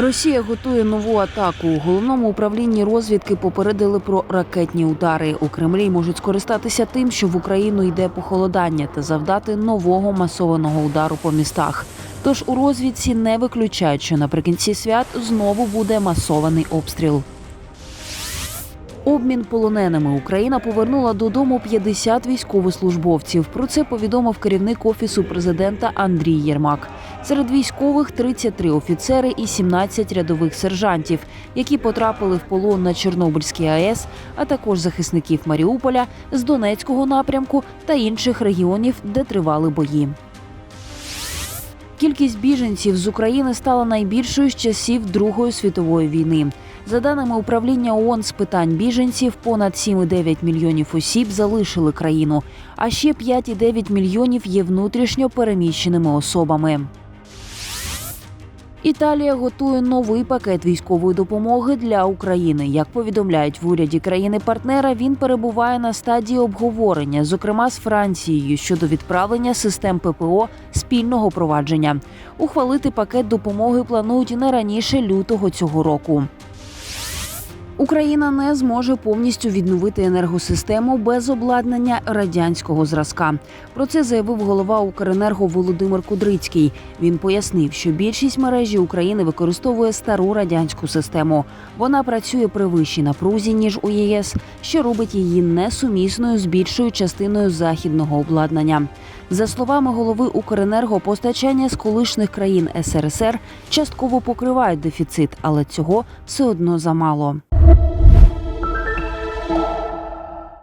Росія готує нову атаку. У головному управлінні розвідки попередили про ракетні удари. У Кремлі можуть скористатися тим, що в Україну йде похолодання та завдати нового масованого удару по містах. Тож у розвідці не виключають, що наприкінці свят знову буде масований обстріл. Обмін полоненими Україна повернула додому 50 військовослужбовців. Про це повідомив керівник офісу президента Андрій Єрмак. Серед військових 33 офіцери і 17 рядових сержантів, які потрапили в полон на Чорнобильській АЕС, а також захисників Маріуполя з Донецького напрямку та інших регіонів, де тривали бої. Кількість біженців з України стала найбільшою з часів Другої світової війни. За даними управління ООН з питань біженців, понад 7,9 мільйонів осіб залишили країну, а ще 5,9 мільйонів є внутрішньо переміщеними особами. Італія готує новий пакет військової допомоги для України. Як повідомляють в уряді країни-партнера, він перебуває на стадії обговорення, зокрема з Францією, щодо відправлення систем ППО спільного провадження. Ухвалити пакет допомоги планують не раніше лютого цього року. Україна не зможе повністю відновити енергосистему без обладнання радянського зразка. Про це заявив голова Укренерго Володимир Кудрицький. Він пояснив, що більшість мережі України використовує стару радянську систему. Вона працює при вищій напрузі ніж у ЄС, що робить її несумісною з більшою частиною західного обладнання. За словами голови Укренерго, постачання з колишніх країн СРСР частково покривають дефіцит, але цього все одно замало.